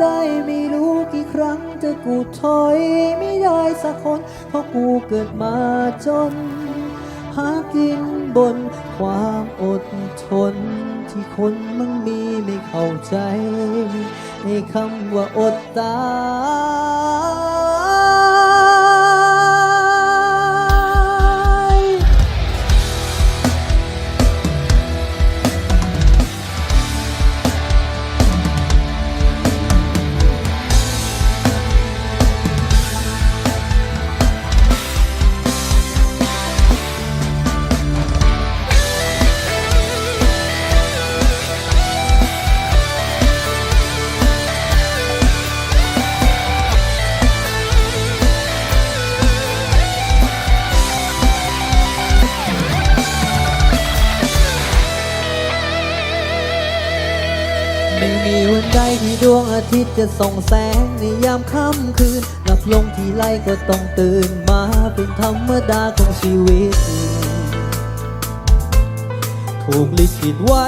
ได้ไม่รู้กี่ครั้งจะกูถอยไม่ได้สักคน เพราะกูเกิดมาจน หากินบนความอดทน ที่คนมึงมีไม่เข้าใจ ในคำว่าอดตาย มีวันใดที่ดวงอาทิตย์จะส่องแสงในยามค่ำคืนหลับลงทีไรก็ต้องตื่นมาเป็นธรรมดาของชีวิต ถูกลิขิตไว้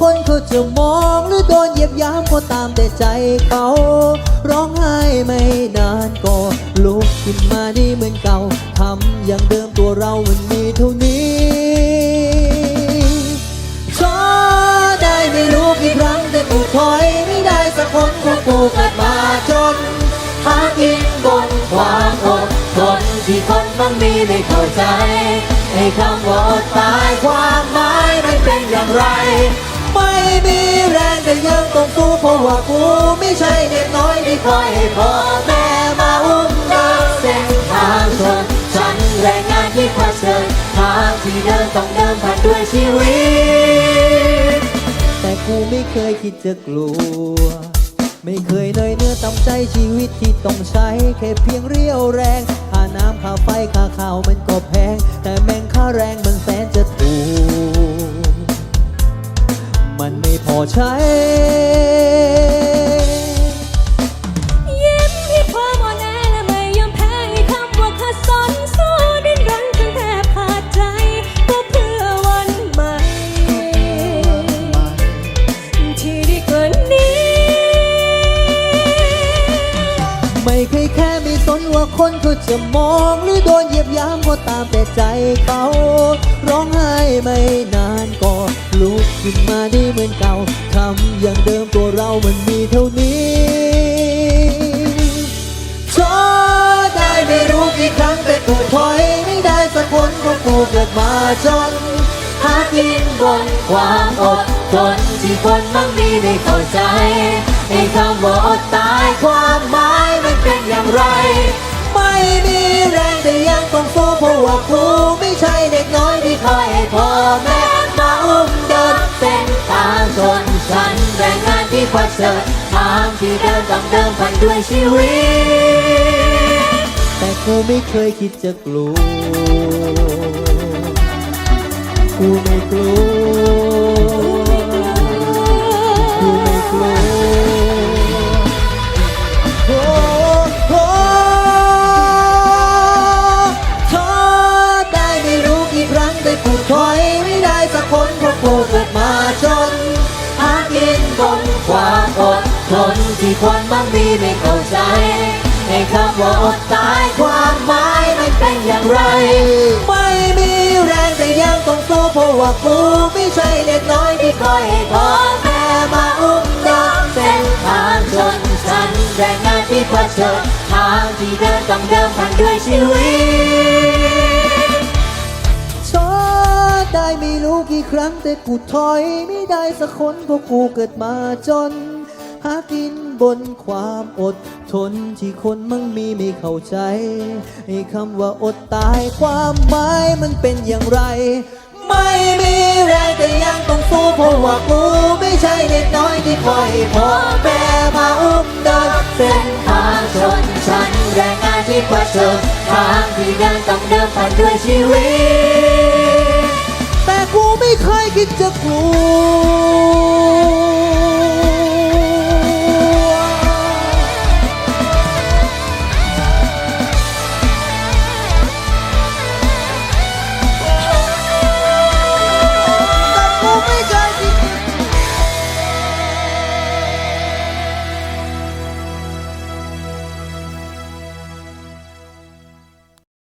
คนเขาจะมองหรือโดนเหยียบย้ำก็ตามแต่ใจเขา ร้องไห้ไม่นานก็ลุกขึ้นมานี่เหมือนเก่าทำอย่างเดิมตัวเรามันมีเท่านี้ท้อได้ไม่รู้กี่ครั้งแต่กูถอยไม่ได้สักคนเพราะกูเกิดมาจนหากินบนความอดทนที่คนมันมีไม่เข้าใจไอ้คำว่าอดตายความหมายมันเป็นอย่างไร ไม่มีแรงแต่ยังต้องสู้เพราะว่ากูไม่ใช่เด็กน้อยที่คอยให้พ่อแม่มาอุ้มเดินเส้นทางชนฉันแรงงานที่เผชิญทางที่เดินต้องเดินผ่านด้วยชีวิต แต่กูไม่เคยคิดจะกลัว ไม่เคยเลยเนื้อต่ำใจชีวิตที่ต้องใช้แค่เพียงเรี่ยวแรงค่าน้ำค่าไฟค่าข้าวมันก็แพง แต่แม่งค่าแรงมันแสนจะถูก มันไม่พอใช้ ยิ้มให้ความอ่อนแอและไม่ยอมแพ้ให้คำว่าขัดสนสู้ดิ้นรนจนแทบขาดใจก็เพื่อวันใหม่ ที่ดีกว่านี้ ไม่เคยแค่ไม่สนว่าคนเขาจะมอง หรือโดนเหยียบย้ำก็ตามแต่ใจเขา ร้องไห้ไม่น ขึ้นมาได้เหมือนเก่าทำอย่างเดิมตัวเรามันมีเท่านี้ท้อได้ไม่รู้กี่ครั้งแต่กูถอยไม่ได้สักคนเพราะกูเกิดมาจนหากินบนความอดทนที่คนมั่งมีไม่เข้าใจไอ้คำว่าอดตายความหมายมันเป็นอย่างไร ไม่มีแรงแต่ยังต้องสู้เพราะว่ากูไม่ใช่เด็กน้อยที่คอยให้พ่อแม่ ชนฉันแรงงานที่เสริฐทางที่เดินต้องเดิมพันด้วยชีวิต แต่กูไม่เคยคิดจะกลัว กูไม่กลัว หากินบนความอดทนที่คนบางมีไม่เข้าใจในคำว่าอดตายความหมายมันเป็นอย่างไร ไม่มีแรงแต่ยังต้องสู้เพราะว่ากูไม่ใช่เด็กน้อยที่คอยให้พ่อแม่มาอุ้มเดินเส้นทางชนฉันแรงงานที่เผชิญทางที่เดินต้องเดิมพันด้วยชีวิต ได้ไม่รู้กี่ครั้งแต่กูถอยไม่ได้สักคนเพราะกูเกิดมาจน หากินบนความอดทนที่คนมั่งมีไม่เข้าใจไอ้คำว่าอดตายความหมายมันเป็นอย่างไร ไม่มีแรงแต่ยังต้องสู้เพราะว่ากูไม่ใช่เด็กน้อยที่คอยพ่อแม่มาอุ้มเดินเส้นทางชนฉันแรงงานที่เผชิญทางที่เดินต้องเดินผ่านด้วยชีวิต กูไม่เคยคิดจะกลัว